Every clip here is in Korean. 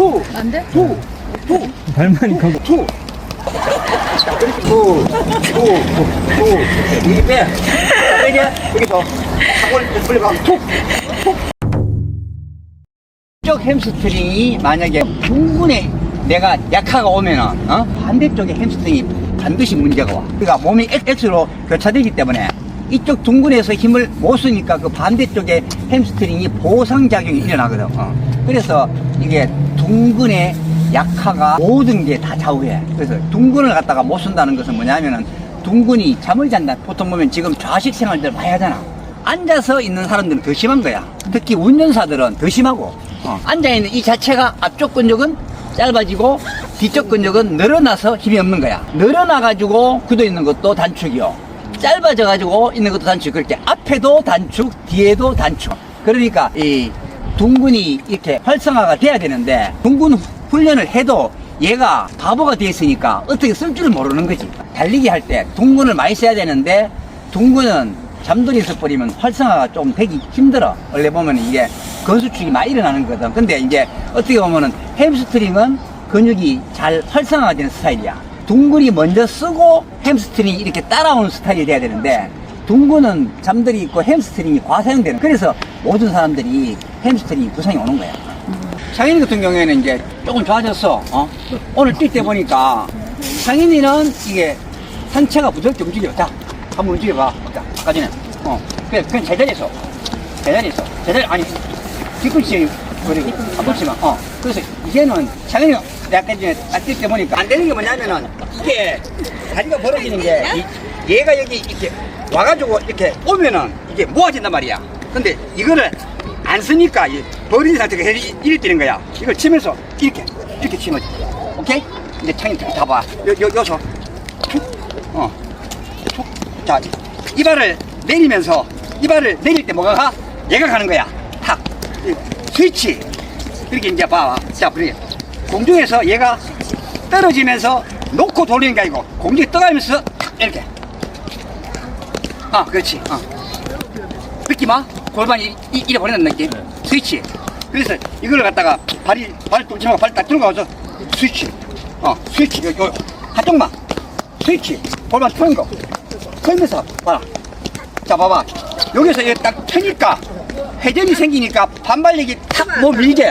투, 안 돼? 투, 투, 발만이 가고 투. 자, 그렇게 투, 투, 투, 투. 이게 빼. 빼게. 여기서 상을 돌려봐. 툭, 툭. 쪽 햄스트링이 만약에 충분히 내가 약화가 오면은 어? 반대쪽에 햄스트링이 반드시 문제가 와. 그러니까 몸이 X로 교차되기 때문에 이쪽 둥근에서 힘을 못 쓰니까 그 반대쪽에 햄스트링이 보상작용이 일어나거든. 어. 그래서 이게 둥근의 약화가 모든 게 다 좌우해. 그래서 둥근을 갖다가 못 쓴다는 것은 뭐냐면은 둥근이 잠을 잔다. 보통 보면 지금 좌식 생활들 많이 하잖아. 앉아서 있는 사람들은 더 심한 거야. 특히 운전사들은 더 심하고. 어. 앉아 있는 이 자체가 앞쪽 근육은 짧아지고 뒤쪽 근육은 늘어나서 힘이 없는 거야. 늘어나 가지고 굳어 있는 것도 단축이요. 짧아져 가지고 있는 것도 단축. 그렇게 앞에도 단축, 뒤에도 단축. 그러니까 이 둥근이 이렇게 활성화가 돼야 되는데 둥근 훈련을 해도 얘가 바보가 돼 있으니까 어떻게 쓸 줄을 모르는 거지. 달리기 할 때 둥근을 많이 써야 되는데 둥근은 잠들이 있어 버리면 활성화가 좀 되기 힘들어. 원래 보면 이게 건수축이 많이 일어나는 거거든. 근데 이제 어떻게 보면은 햄스트링은 근육이 잘 활성화가 되는 스타일이야. 둥근이 먼저 쓰고 햄스트링이 이렇게 따라오는 스타일이 돼야 되는데 둥근은 잠들이 있고 햄스트링이 과사용되는 그래서 모든 사람들이 햄스트링이 부상이 오는 거야. 창인이 같은 경우에는 이제 조금 좋아졌어. 어? 오늘 뛸 때 보니까 창인이는 이게 상체가 부드럽게 움직여. 자, 한번 움직여봐. 자, 아까 전에. 어, 그냥, 그냥 제자리에서. 제자리에서. 제자리, 아니, 뒤꿈치, 그리고 앞꿈치만. 어. 그래서 이제는 창인이가 내가 아까 전에 뛸때 보니까 안 되는 게 뭐냐면은 이게 다리가 벌어지는 게 이- 얘가 여기 이렇게 와가지고 이렇게 오면은 이게 모아진단 말이야. 근데 이거를 안 쓰니까 이 버린 상태가 이리, 이리 뛰는 거야. 이걸 치면서 이렇게 이렇게 치면 돼. 오케이? 이제 창이 다 봐. 요, 요, 여기서 툭, 어, 툭. 자, 이발을 내리면서 이발을 내릴 때 뭐가 가? 얘가 가는 거야. 탁. 이 스위치. 이렇게 이제 봐. 자, 그래. 공중에서 얘가 떨어지면서 놓고 돌리는 게 아니고 공중에 떠가면서 탁 이렇게. 아, 그렇지. 어. 느낌 와? 골반이 이- 이래 버리는 느낌? 스위치. 그래서 이걸 갖다가 발이, 발 뚫지마 발딱 들어가서 스위치. 어, 스위치. 요, 요, 한쪽만. 스위치. 골반 트는 거. 틀면서 봐라. 자, 봐봐. 여기서 이딱 트니까 회전이 생기니까 반발력이 탁뭐 밀게.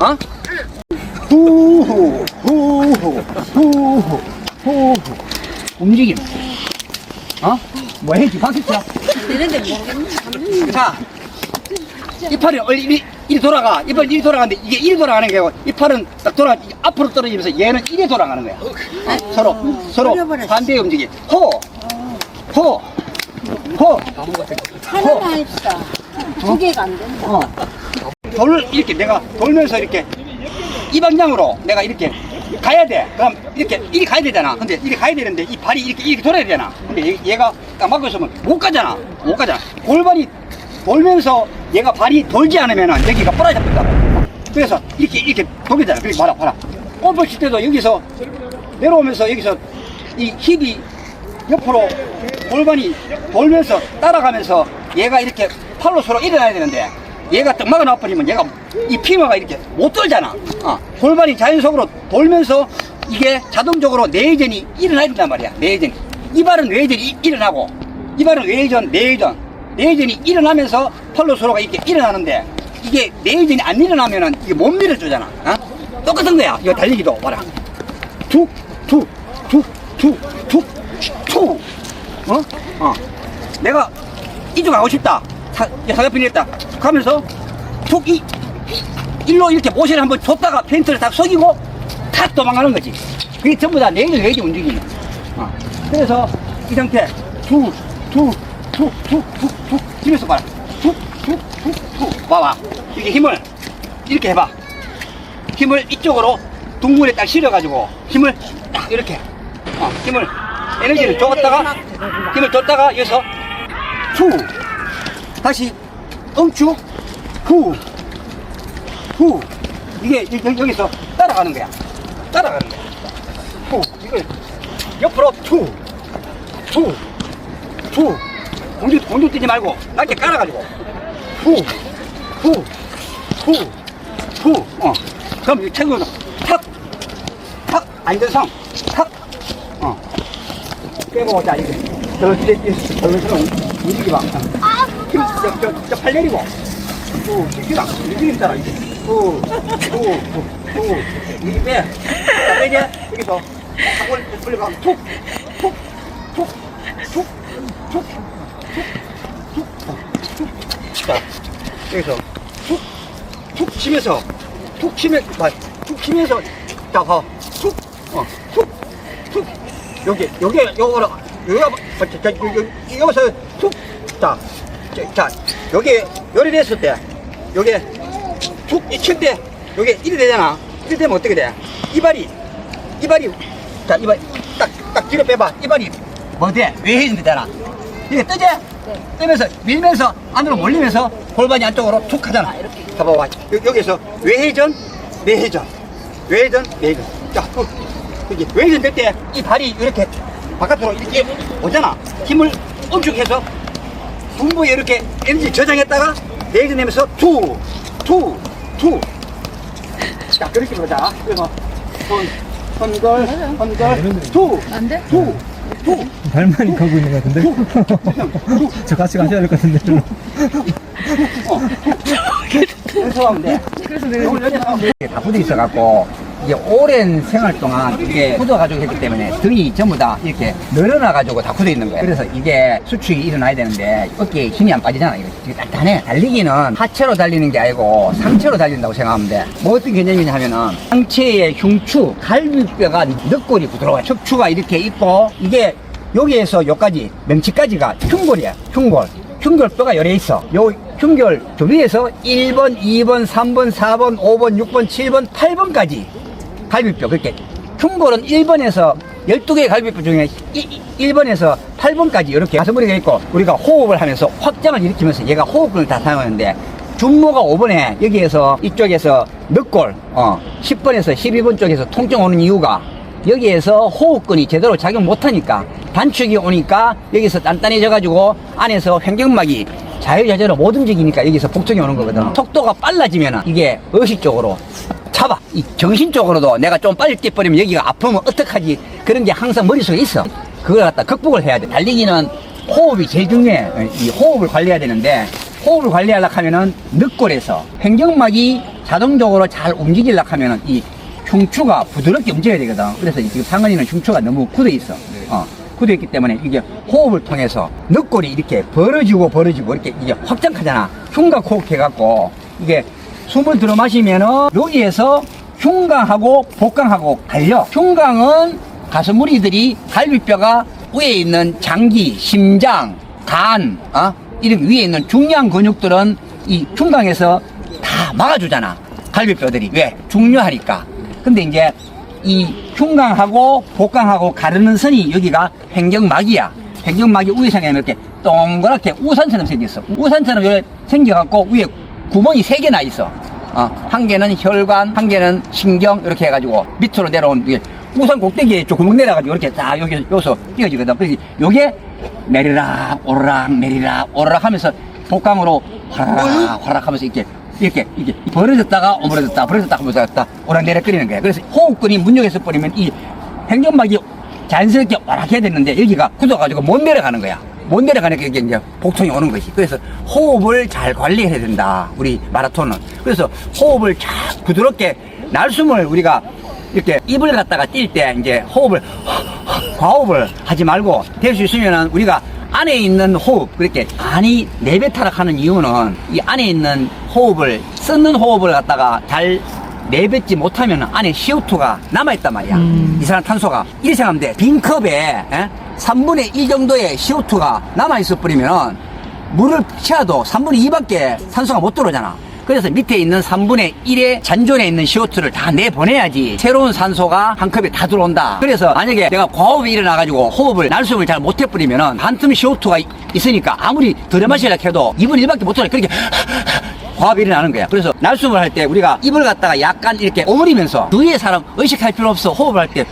어? 후후, 후후, 후후, 후후. 움직임. 어? 뭐 해야지? 박수 쳐. 되는데 모르겠네. 자, 이 팔이 원래 이리, 이리 돌아가. 이 팔이 이리 돌아가는데 이게 이리 돌아가는 게 아니고 이 팔은 딱 돌아, 앞으로 떨어지면서 얘는 이리 돌아가는 거야. 어, 서로, 서로 반대의 움직임. 호, 호, 호, 하나만 합시다. 두 개가 안 된다. 어. 돌을 이렇게 내가 돌면서 이렇게 이 방향으로 내가 이렇게 가야 돼. 그럼 이렇게 이리 가야 되잖아. 근데 이리 가야 되는데 이 발이 이렇게 이렇게 돌아야 되잖아. 근데 얘- 딱 막고 있으면 못 가잖아. 못 가잖아. 골반이 돌면서 얘가 발이 돌지 않으면은 여기가 부러져버린다. 그래서 이렇게 이렇게 돌리잖아. 그리고 봐라, 봐라. 골프 칠 때도 여기서 내려오면서 여기서 이 힙이 옆으로 골반이 돌면서 따라가면서 얘가 이렇게 팔로 서로 일어나야 되는데 얘가 딱 막아놔버리면 얘가 이 피마가 이렇게 못 돌잖아. 어, 골반이 자연속으로 돌면서 이게 자동적으로 내회전이 일어나야 된단 말이야. 내회전이. 이 발은 뇌회전이 이- 일어나고 이 발은 뇌회전, 내회전. 내회전이 일어나면서 팔로 서로가 이렇게 일어나는데 이게 내회전이 안 일어나면은 이게 못 밀어주잖아. 어? 똑같은 거야. 이거 달리기도 봐라. 툭, 툭, 툭, 툭, 툭, 툭. 어? 어. 내가 이쪽 가고 싶다. 사, 사격편이 했다. 가면서 툭, 이, 일로 이렇게 모션을 한번 줬다가 펜트를 딱 속이고 탁 도망가는 거지. 그게 전부 다 내일 내일 움직이는. 어. 그래서 이 상태 툭, 툭, 툭, 툭, 툭, 툭. 집에서 봐라. 툭, 툭, 툭, 툭. 봐봐. 이게 힘을 이렇게 해봐. 힘을 이쪽으로 둥근에 딱 실어가지고 힘을 딱 이렇게 어, 힘을 에너지를 줬다가 힘을 줬다가 여기서 후 다시. 엉축 후 후. 이게 여- 여기서 따라가는 거야. 따라가는 거야. 후. 이걸 옆으로 투 투 투. 공중 공중 뛰지 말고 낮게 깔아가지고. 후 후 후 후 어. 그럼 이 책으로 탁, 탁, 안전성, 탁, 어. 빼고, 자, 이게. 저, 저, 저, 저, 움직이 봐. 힘, 저, 저, 저, 팔 내리고. 오, 움직이라. 움직이잖아, 이게. 오, 오, 오, 오. 이 빼. 자, 빼게. 여기서. 한골 올려가. 툭, 툭, 툭, 툭, 툭, 툭, 툭, 어, 툭. 자, 여기서. 툭, 툭 치면서. 툭 치면, 봐. 툭 치면서. 자, 봐. 툭, 어, 툭, 툭. 여기, 여기, 요거로, 여기가, 어, 자, 자, 여- 여- 여기서 툭. 자, 자, 자, 여기, 요리 했을 때, 여기, 툭, 이칠 때, 여기 이리 되잖아. 이리 되면 어떻게 돼? 이발이, 이발이, 자, 이발, 딱, 딱 뒤로 빼봐. 이발이, 뭐 돼? 외해진 되잖아. 이게 뜨지? 뜨면서, 밀면서, 안으로 몰리면서, 골반이 안쪽으로 툭 하잖아. 봐봐봐. 여- 여기서 외회전, 내회전. 외회전, 내회전. 자, 그, 이게 외회전 될 때, 이 발이 이렇게 바깥으로 이렇게 오잖아. 힘을 엄청 해서, 분부에 이렇게 에너지 저장했다가, 내회전 내면서, 투, 투, 투. 자, 그렇게 보자. 그래서, 손, 손걸, 손걸, 투, 안 돼? 투, 투. 발만이 가고 있는 것 같은데? 저 같이 가셔야 될 것 같은데, 별로. 그래서 하면 돼. 그래서 내가 다 굳어 있어갖고 이게 오랜 생활 동안 이게 굳어가지고 했기 때문에 등이 전부 다 이렇게 늘어나가지고 다 굳어 있는 거예요. 그래서 이게 수축이 일어나야 되는데 어깨에 힘이 안 빠지잖아. 이거 되게 단단해. 달리기는 하체로 달리는 게 아니고 상체로 달린다고 생각하면 돼. 뭐 어떤 개념이냐 하면은 상체의 흉추, 갈비뼈가 늑골이 부드러워요. 척추가 이렇게 있고 이게 여기에서 여기까지 명치까지가 흉골이야. 흉골. 흉결뼈가 열려 있어. 요 흉결 조리에서 1번, 2번, 3번, 4번, 5번, 6번, 7번, 8번까지 갈비뼈. 그렇게 흉골은 1번에서 12개의 갈비뼈 중에 1, 번에서 8번까지 이렇게 가슴머리가 있고 우리가 호흡을 하면서 확장을 일으키면서 얘가 호흡근을 다 사용하는데 중모가 5번에 여기에서 이쪽에서 늑골 어, 10번에서 12번 쪽에서 통증 오는 이유가 여기에서 호흡근이 제대로 작용 못하니까 단축이 오니까 여기서 단단해져 가지고 안에서 횡격막이 자유자재로 못 움직이니까 여기서 복통이 오는 거거든. 속도가 빨라지면 이게 의식적으로 잡아. 이 정신적으로도 내가 좀 빨리 뛰어버리면 여기가 아프면 어떡하지. 그런 게 항상 머릿속에 있어. 그걸 갖다 극복을 해야 돼. 달리기는 호흡이 제일 중요해. 이 호흡을 관리해야 되는데 호흡을 관리하려고 하면은 늑골에서 횡격막이 자동적으로 잘 움직이려고 하면은 이 흉추가 부드럽게 움직여야 되거든. 그래서 지금 상은이는 흉추가 너무 굳어 있어. 어, 굳어 있기 때문에 이게 호흡을 통해서 늑골이 이렇게 벌어지고 벌어지고 이렇게 이게 확장하잖아. 흉곽 호흡해갖고 이게 숨을 들어 마시면은 여기에서 흉강하고 복강하고 달려. 흉강은 가슴 무리들이 갈비뼈가 위에 있는 장기, 심장, 간, 어? 이런 위에 있는 중요한 근육들은 이 흉강에서 다 막아주잖아. 갈비뼈들이. 왜? 중요하니까. 근데 이제 이 흉강하고 복강하고 가르는 선이 여기가 횡격막이야. 횡격막이 위상에 이렇게 동그랗게 우산처럼 생겼어. 우산처럼 생겨갖고 위에 구멍이 세 개나 있어. 어, 한 개는 혈관, 한 개는 신경 이렇게 해가지고 밑으로 내려온 게 우산 꼭대기에 좀 구멍 내려가지고 이렇게 딱 여기 여기서 띄어지거든. 그래서 요게 내리락 오르락 내리락 오르락 하면서 복강으로 화락 화락 하면서 이렇게 이렇게 이렇게 벌어졌다가 오므려졌다 벌어졌다 하면서 갔다 오락내락 끓이는 거야. 그래서 호흡근이 문역에서 버리면 이 횡격막이 자연스럽게 오락해야 되는데 여기가 굳어가지고 못 내려가는 거야. 못 내려가니까 이게 이제 복통이 오는 것이. 그래서 호흡을 잘 관리해야 된다. 우리 마라톤은. 그래서 호흡을 잘 부드럽게 날숨을 우리가 이렇게 입을 갖다가 뛸 때 이제 호흡을 과호흡을 하지 말고 될 수 있으면은 우리가 안에 있는 호흡 그렇게 많이 내뱉타락하는 이유는 이 안에 있는 호흡을 쓰는 호흡을 갖다가 잘 내뱉지 못하면 안에 CO2가 남아있단 말이야. 이산화탄소가. 이렇게 생각하면 돼. 빈 컵에 에? 3분의 1 정도의 CO2가 남아있어 버리면 물을 취해도 3분의 2밖에 산소가 못 들어오잖아. 그래서 밑에 있는 3분의 1의 잔존에 있는 CO2를 다 내보내야지 새로운 산소가 한 컵에 다 들어온다. 그래서 만약에 내가 과호흡이 일어나가지고 호흡을 날숨을 잘 못 해버리면은 반틈 CO2가 있으니까 아무리 들여 마시려 해도 2분의 1밖에 못 들어요. 그렇게 과압이 일어나는 거야. 그래서 날숨을 할 때 우리가 입을 갖다가 약간 이렇게 오므리면서 주위의 사람 의식할 필요 없어. 호흡을 할때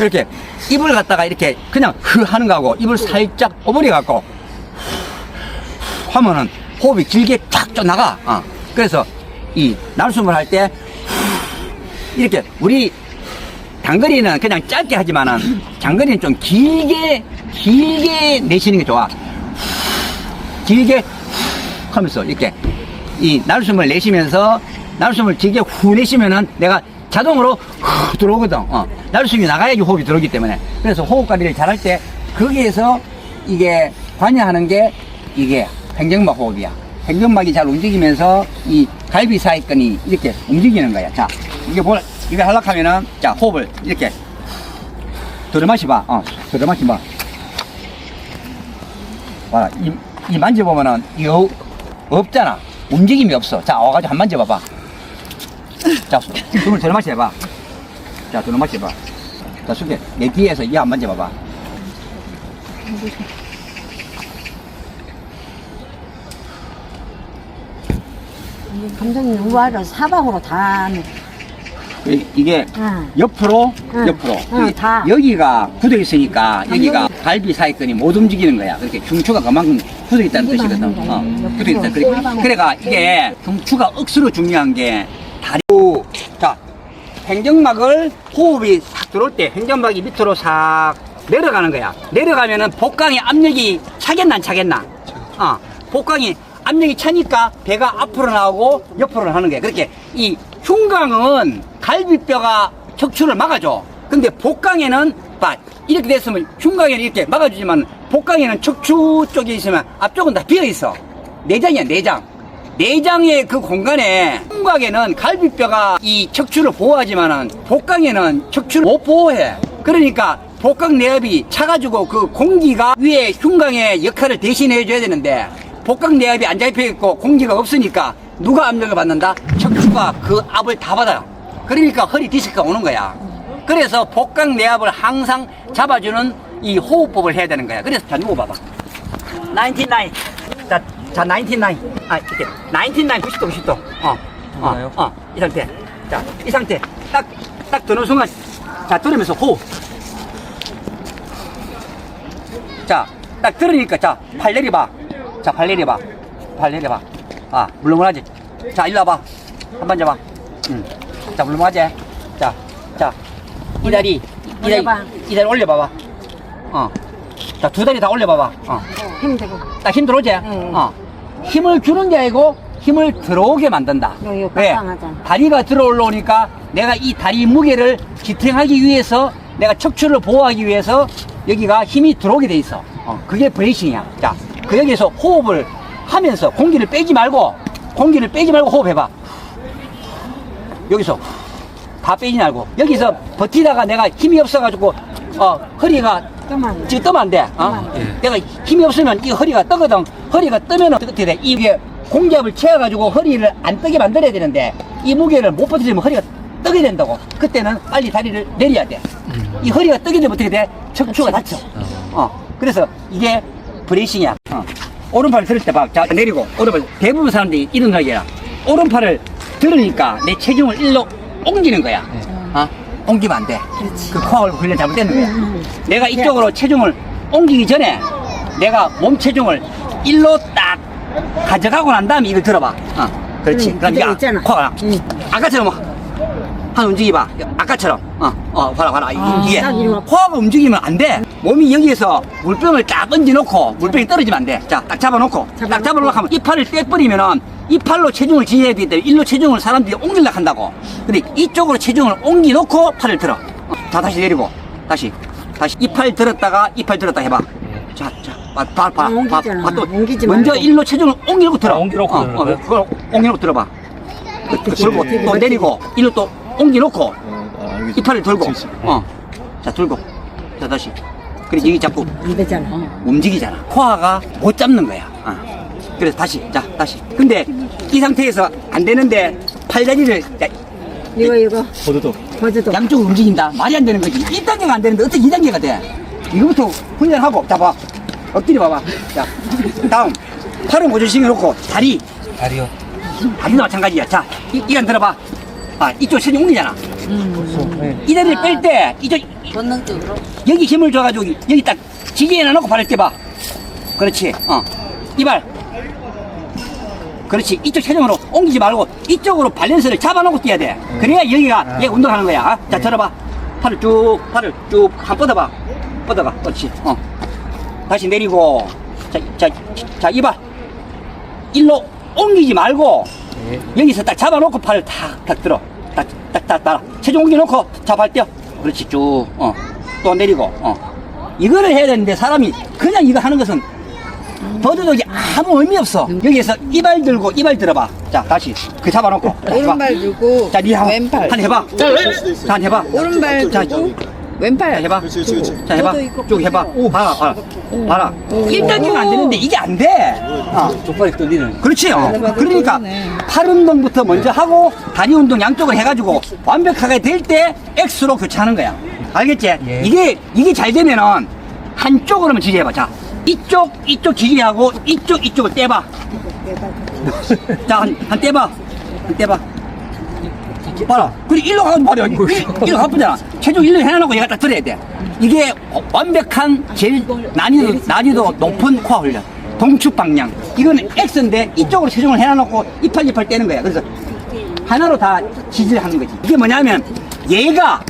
이렇게 입을 갖다가 이렇게 그냥 흐 하는 거하고 입을 살짝 오므려 갖고 하면은 호흡이 길게 쫙쫙 나가. 어. 그래서 이 날숨을 할 때 이렇게 우리 단거리는 그냥 짧게 하지만은 장거리는 좀 길게 길게 내쉬는 게 좋아. 길게 하면서 이렇게 이 날숨을 내쉬면서 날숨을 길게 후 내쉬면은 내가 자동으로 후 들어오거든. 어. 날숨이 나가야지 호흡이 들어오기 때문에. 그래서 호흡 관리를 잘할 때 거기에서 이게 관여하는 게 이게 횡정막 호흡이야. 횡정막이 잘 움직이면서 이 갈비 사이권이 이렇게 움직이는 거야. 자, 이게 뭘 이거 하려고 하면은 자 호흡을 이렇게 들어 마셔봐. 어, 들어 마셔봐. 봐라, 이, 이 만져보면은, 이거 없잖아. 움직임이 없어. 자, 와가지고 한 만져봐봐. 자, 숨을 들어 마셔봐. 자, 들어 마셔봐. 자, 숙여. 내 뒤에서 이 한 만져봐봐. 감독님 우아를 사방으로 다. 이- 이게 응. 옆으로, 응. 옆으로. 응, 여기, 다. 여기가 굳어 있으니까 여기가 갈비 사이권이 못 움직이는 거야. 그렇게 중추가 그만큼 굳어 있다는 뜻이거든. 거야. 어, 옆으로. 굳어 있다. 그래. 그래가 이게 중추가 억수로 중요한 게 다리. 자, 횡정막을 호흡이 싹 들어올 때 횡정막이 밑으로 싹 내려가는 거야. 내려가면은 복강의 압력이 차겠나 안 차겠나? 어, 복강이 압력이 차니까 배가 앞으로 나오고 옆으로 하는 거야. 그렇게 이 흉강은 갈비뼈가 척추를 막아줘. 근데 복강에는 봐 이렇게 됐으면 흉강에는 이렇게 막아주지만 복강에는 척추 쪽에 있으면 앞쪽은 다 비어 있어. 내장이야 내장. 내장의 그 공간에 흉곽에는 갈비뼈가 이 척추를 보호하지만은 복강에는 척추를 못 보호해. 그러니까 복강 내압이 차가지고 그 공기가 위에 흉곽의 역할을 대신해 줘야 되는데 복강 내압이 안 잡혀 있고 공기가 없으니까 누가 압력을 받는다? 척추가 그 압을 다 받아요. 그러니까 허리 디스크가 오는 거야. 그래서 복강 내압을 항상 잡아주는 이 호흡법을 해야 되는 거야. 그래서 자 누구 봐봐. 99. 자, 자, 99. 아, 이렇게. 99, 90도, 90도. 어, 어, 어, 이 상태. 자, 이 상태. 딱, 딱 드는 순간. 자, 들으면서 호흡. 자, 딱 들으니까, 자, 팔 내려봐. 자, 팔 내려봐. 팔 내려봐. 아, 물렁물하지? 자, 일로 와봐. 한 번 잡아. 응. 자, 물렁하지? 자, 자. 이 다리, 이 다리, 올려봐. 이 다리 올려봐봐. 어. 자, 두 다리 다 올려봐봐. 어. 힘들고. 딱 힘 들어오지? 어. 힘을 주는 게 아니고 힘을 들어오게 만든다. 왜? 빡빡하잖아. 다리가 들어올라오니까 내가 이 다리 무게를 지탱하기 위해서 내가 척추를 보호하기 위해서 여기가 힘이 들어오게 돼 있어. 어, 그게 브레이싱이야. 자, 그 여기서 호흡을 하면서 공기를 빼지 말고 공기를 빼지 말고 호흡해봐. 여기서 다 빼지 말고 여기서 버티다가 내가 힘이 없어가지고 어 허리가 그만. 지금 뜨면 안 돼. 어? 내가 힘이 없으면 이 허리가 뜨거든. 허리가 뜨면 어떻게 돼? 이게 공기압을 채워가지고 허리를 안 뜨게 만들어야 되는데 이 무게를 못 버티면 허리가 뜨게 된다고. 그때는 빨리 다리를 내려야 돼. 이 허리가 뜨게 되면 어떻게 돼? 척추가 다쳐. 어. 그래서 이게 브레이싱이야. 어. 오른팔 들을 때 봐. 자, 내리고. 오른팔. 대부분 사람들이 이런 생각이야. 오른팔을 들으니까 내 체중을 일로 옮기는 거야. 어? 옮기면 안 돼. 그 코어를 훈련 잘못되는 거야. 내가 이쪽으로 체중을 옮기기 전에 내가 몸 체중을 일로 딱 가져가고 난 다음에 이걸 들어봐. 어, 그렇지. 응, 그럼 그대로 있잖아. 코어가 응. 아까처럼 한 움직여봐. 아까처럼. 어, 어, 봐라, 봐라. 이- 아, 이게 딱 이리 와. 코어가 움직이면 안 돼. 몸이 여기에서 물병을 딱 얹어놓고 물병이 떨어지면 안 돼. 자, 딱 잡아놓고. 딱 잡아놓고. 잡아놓고 하면 이 팔을 떼버리면은 이 팔로 체중을 지해야 되기 때문에 일로 체중을 사람들이 옮기려고 한다고. 근데 이쪽으로 체중을 옮겨놓고 팔을 들어. 어, 자, 다시 내리고. 다시. 다시 이 팔 들었다가 이 팔 들었다 해봐. 자, 자, 봐, 봐, 봐. 아, 옮기잖아. 봐, 또 옮기지 먼저 말고. 일로 체중을 옮기놓고 들어. 아, 옮겨놓고 어, 어? 그걸 옮겨놓고 들어봐. 그, 그, 들고 또. 내리고 일로 또 옮겨놓고 아, 알겠어. 이 팔을 그치, 그치. 어. 자 들고 자 다시 그래 여기 자꾸 안 되잖아. 움직이잖아 코아가 못 잡는 거야 어. 그래서 다시 자 다시 근데 이 상태에서 안 되는데 팔다리를 야, 이거 이거 보드도. 버즈도. 양쪽으로 움직인다 말이 안 되는 거지 1단계가 안 되는데 어떻게 2단계가 돼 이거부터 훈련하고 자봐 엎드려 봐봐 자 다음 팔은 고정시켜 놓고 다리 다리요. 다리도 마찬가지야 자 이, 이간 들어봐 아 이쪽 체중 옮기잖아 네. 이 다리를 뺄 때 이쪽 본능적으로. 여기 힘을 줘가지고 여기 딱 지게에 놔놓고 발을 떼봐. 그렇지. 어. 이발. 그렇지. 이쪽 체중으로 옮기지 말고 이쪽으로 밸런스를 잡아놓고 뛰어야 돼. 그래야 여기가 얘 운동하는 거야. 자, 들어봐. 팔을 쭉, 팔을 쭉, 한 뻗어봐. 뻗어봐. 그렇지. 어. 다시 내리고. 자, 자, 자, 이봐. 일로 옮기지 말고 여기서 딱 잡아놓고 팔을 탁, 탁 들어. 딱, 딱, 딱, 딱. 체중 옮겨놓고 잡아 뛰어. 그렇지, 쭉. 어. 또 내리고. 어. 이거를 해야 되는데 사람이 그냥 이거 하는 것은 버드독이 아무 의미 없어. 여기에서 이발 들고 이발 들어봐. 자, 다시. 그 잡아놓고. 자, 오른발 해봐. 들고 자, 니 한, 왼팔 한 해봐. 자, 한 해봐. 오른발 자, 들고 자, 왼팔 해봐. 자, 해봐. 저도 이거 쭉 해봐. 오, 봐라, 봐라. 봐라. 오. 일단계는 안 되는데 이게 안 돼. 어. 족발이 떨리는. 그렇지요. 봐도 그러니까 그러네. 팔 운동부터 먼저 하고 다리 운동 양쪽을 해가지고 완벽하게 될 때 X로 교차하는 거야. 알겠지? 예. 이게 이게 잘 되면은 한쪽으로만 지지해봐. 자, 이쪽 이쪽 지지하고 이쪽 이쪽을 떼봐. 자, 한, 한 떼봐. 한 떼봐. 봐라. 그래, 일로 가면 말이야. 일로, 일로 가쁘잖아. 체중 일로 해놔놓고 얘가 딱 들어야 돼. 이게 완벽한 제일 난이도, 난이도 높은 코어 훈련. 동축 방향. 이거는 X인데 이쪽으로 체중을 해놔놓고 이팔 이팔 떼는 거야. 그래서 하나로 다 지지를 하는 거지. 이게 뭐냐면 얘가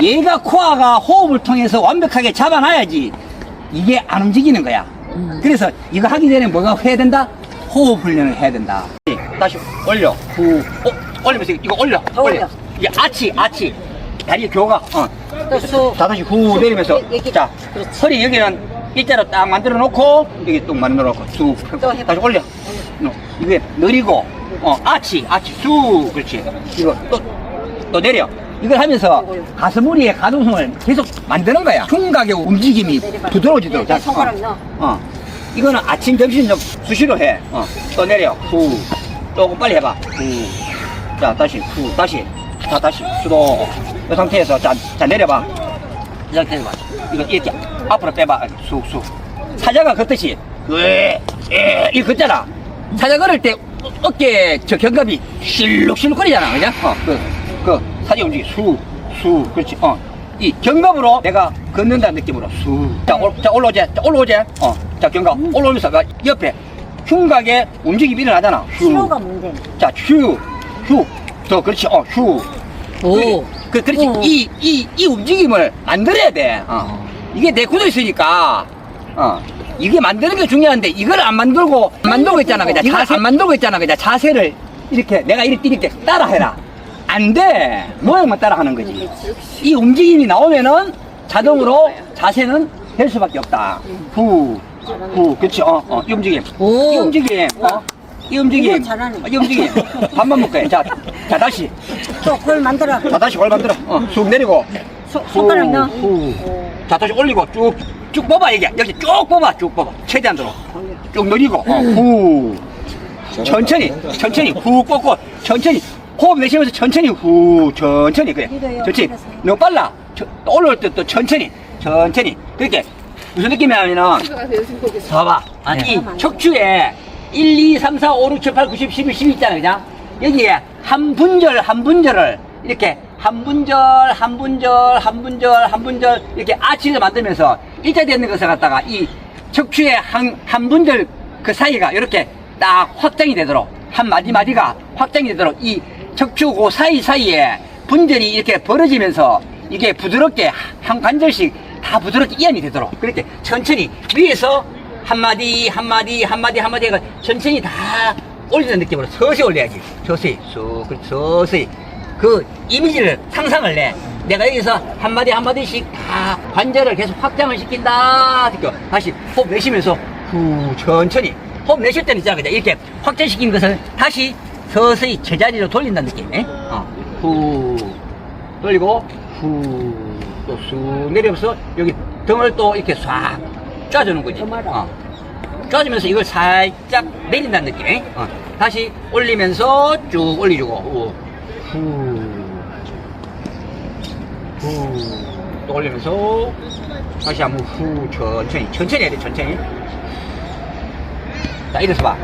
얘가 코아가 호흡을 통해서 완벽하게 잡아놔야지 이게 안 움직이는 거야. 그래서 이거 하기 전에 뭐가 해야 된다? 호흡 훈련을 해야 된다. 다시 올려. 후. 어, 올리면서 이거 올려. 더 올려. 이게 아치, 아치. 다리 교가. 어. 자, 다시 후 내리면서. 여기, 자, 허리 여기는 일자로 딱 만들어 놓고, 여기 또 만들어 놓고, 쑥. 또 해봐. 다시 올려. 어, 이게 느리고, 어, 아치, 아치, 쑥. 그렇지. 이거 또, 또 내려. 이걸 하면서 가슴우리의 가동성을 계속 만드는 거야. 흉곽의 움직임이 부드러워지도록. 자, 손가락 어. 이거는 아침, 점심 좀 수시로 해. 어. 또 내려. 후. 조금 빨리 해봐. 후. 자, 다시. 후. 다시. 자, 다시. 수도. 이 상태에서. 자, 자, 내려봐. 이 상태에서 봐. 이거 이렇게 앞으로 빼봐. 쑥, 쑥. 사자가 걷듯이. 왜? 에, 이거 걷잖아. 사자 걸을 때 어- 어깨 저 견갑이 실룩실룩거리잖아. 그죠? 어, 그, 그, 사자 움직이. 쑥, 쑥. 그렇지. 어. 이 견갑으로 내가 걷는다는 느낌으로 쑥. 자, 올, 자 올라오자. 자, 올라오자. 어. 자, 견갑. 올라오면서 그 옆에 흉곽에 움직임이 일어나잖아. 슉. 신호가 문제. 자, 휴, 휴. 더, 그렇지. 어, 휴. 오. 그, 그 렇지. 어. 이, 이, 이 움직임을 만들어야 돼. 어. 이게 내 굳어 있으니까, 어. 이게 만드는 게 중요한데, 이걸 안 만들고, 안 만들고 있잖아. 그냥 자세, 안 만들고 있잖아. 그냥 자세를 이렇게, 내가 이렇게 뛰니까 따라 해라. 안 돼. 모양만 따라 하는 거지. 이 움직임이 나오면은 자동으로 자세는 될 수밖에 없다. 후, 후, 그렇지. 어, 어, 이 움직임. 오. 이 움직임. 어. 이 움직임. 이거 잘하네. 어, 이 움직임. 밥만 먹게. 자, 자, 다시. 또 그걸 만들어. 자, 다시 골 만들어. 어, 쑥 내리고. 손- 손가락 후, 넣어. 후. 자, 다시 올리고 쭉, 쭉 뽑아, 이게. 여기 쭉 뽑아, 쭉 뽑아. 최대한 들어. 쭉 늘리고, 어, 후. 천천히, 천천히, 후 뽑고, 천천히. 호흡 내쉬면서 천천히, 후, 천천히, 그래. 천천히. 너무 빨라. 저, 올라올 때 또 천천히, 천천히. 그렇게. 무슨 느낌이냐면은, 봐봐. 아, 이 척추에 1, 2, 3, 4, 5, 6, 7, 8, 9, 10, 11, 12 있잖아, 그냥. 여기에 한 분절, 한 분절을 이렇게 한 분절, 한 분절, 한 분절, 한 분절 이렇게 아치를 만들면서 일자 되는 것을 갖다가 이 척추의 한, 한 분절 그 사이가 이렇게 딱 확장이 되도록 한 마디 마디가 확장이 되도록 이 척추 그 사이 사이에 분절이 이렇게 벌어지면서 이게 부드럽게 한 관절씩 다 부드럽게 이완이 되도록 그렇게 천천히 위에서 한마디 한마디 한마디 한마디 해가 천천히 다 올리는 느낌으로 서서히 올려야지. 서서히 쑥 서서히. 그 이미지를 상상을 내 내가 여기서 한마디 한마디씩 다 관절을 계속 확장을 시킨다. 다시 호흡 내쉬면서 후 천천히. 호흡 내쉴 때는 있잖아 이렇게 확장시킨 것을 다시 서서히 제자리로 돌린다는 느낌 에? 어. 후 돌리고 후 또 쑥 내려면서 여기 등을 또 이렇게 싹 쫙주는 거지. 어. 쫙주면서 이걸 살짝 내린다는 느낌. 에? 어. 다시 올리면서 쭉 올려주고 후. 후. 후. 또 올리면서 다시 한번 후 천천히 천천히 해야 돼 천천히. 자 이래서 봐.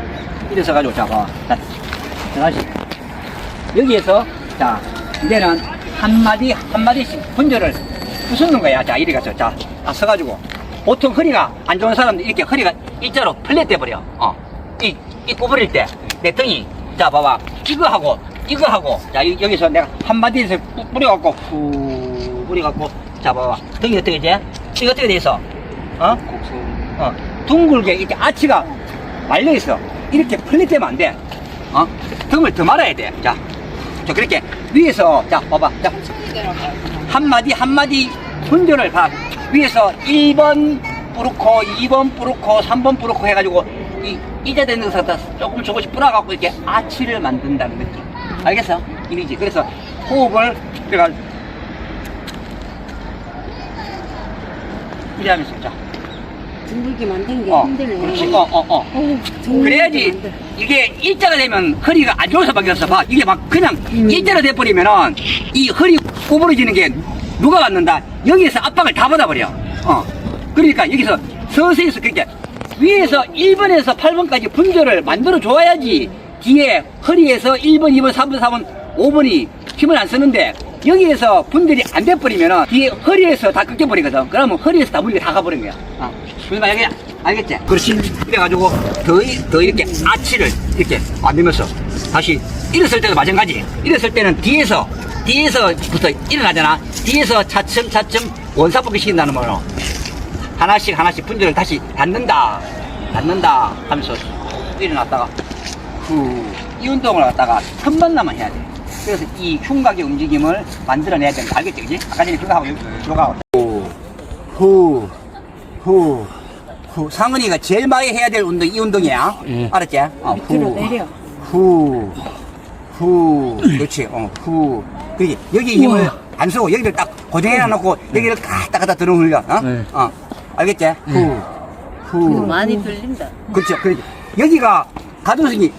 이래서 가지고 자 봐. 다시. 여기에서 자 이제는 한 마디 한 마디씩 분절을 부수는 거야. 자 이리 가서 자 다 서가지고 보통 허리가 안 좋은 사람들 이렇게 허리가 일자로 플랫돼 버려. 어 이, 이 구부릴 때, 내 등이, 자, 봐봐. 이거 하고, 이거 하고, 자, 이- 여기서 내가 한마디에서 뿌- 뿌려갖고, 후, 뿌려갖고, 자, 봐봐. 등이 어떻게 돼? 이거 어떻게 돼 있어? 어? 어, 둥글게 이렇게 아치가 말려 있어. 이렇게 풀리되면 안 돼. 어? 등을 더 말아야 돼. 자, 자, 그렇게 위에서, 자, 봐봐. 자, 한마디, 한마디 훈련을 봐. 위에서 1번 뿌르코, 2번 뿌르코, 3번 뿌르코 해가지고, 이, 이자 되는 데서 다 조금 조금씩 뿌려갖고 이렇게 아치를 만든다는 느낌. 알겠어? 이미지. 그래서 호흡을, 내가, 이래 하면서, 자. 둥글게 만든 게 어, 힘드네. 그렇지. 어, 어, 어. 어우, 둥글게 그래야지 만들- 이게 일자가 되면 허리가 안 좋을 수밖에 없어 봐 이게 막 그냥 일자로 돼버리면은 이 허리 구부러지는 게 누가 받는다 여기에서 압박을 다 받아버려 어 그러니까 여기서 서서히서 그렇게 위에서 1번에서 8번까지 분절을 만들어 줘야지 뒤에 허리에서 1번 2번 3번 4번 5번이 힘을 안 쓰는데 여기에서 분들이 안 돼버리면은 뒤에 허리에서 다 꺾여버리거든 그러면 허리에서 다 물이 다 가버린 거야 어. 무슨 말이야 알겠지? 그렇지 그래가지고 더, 이- 더 이렇게 아치를 이렇게 만들면서 다시 일어설 때도 마찬가지 일어설 때는 뒤에서 뒤에서부터 일어나잖아 뒤에서 차츰 차츰 원사복귀 시킨다는 거로 하나씩 하나씩 분절을 다시 닫는다 닫는다 하면서 일어났다가 후 이 운동을 갖다가 한 번나만 해야 돼 그래서 이 흉곽의 움직임을 만들어내야 된다 알겠지 그지? 아까 전에 그거 하고 그거 하고 후, 후, 후. 상은이가 제일 많이 해야 될 운동, 이 운동이야. 예. 알았지? 어, 밑으로 내려. 후, 후. 그렇지, 어, 후. 그지? 여기 힘을 안 쓰고 여기를 딱 고정해 놔놓고 여기를 갔다 갔다 들어 올려. 어? 네. 어. 알겠지? 후, 후. 많이 들린다. 그렇죠. 그렇지. 여기가 가동성이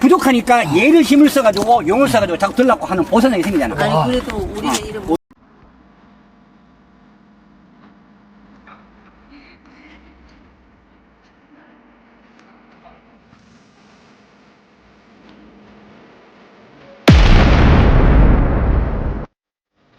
부족하니까 얘를 힘을 써가지고 용을 써가지고 자꾸 들라고 하는 보선이 생기잖아. 아니 그래도 우리는 이런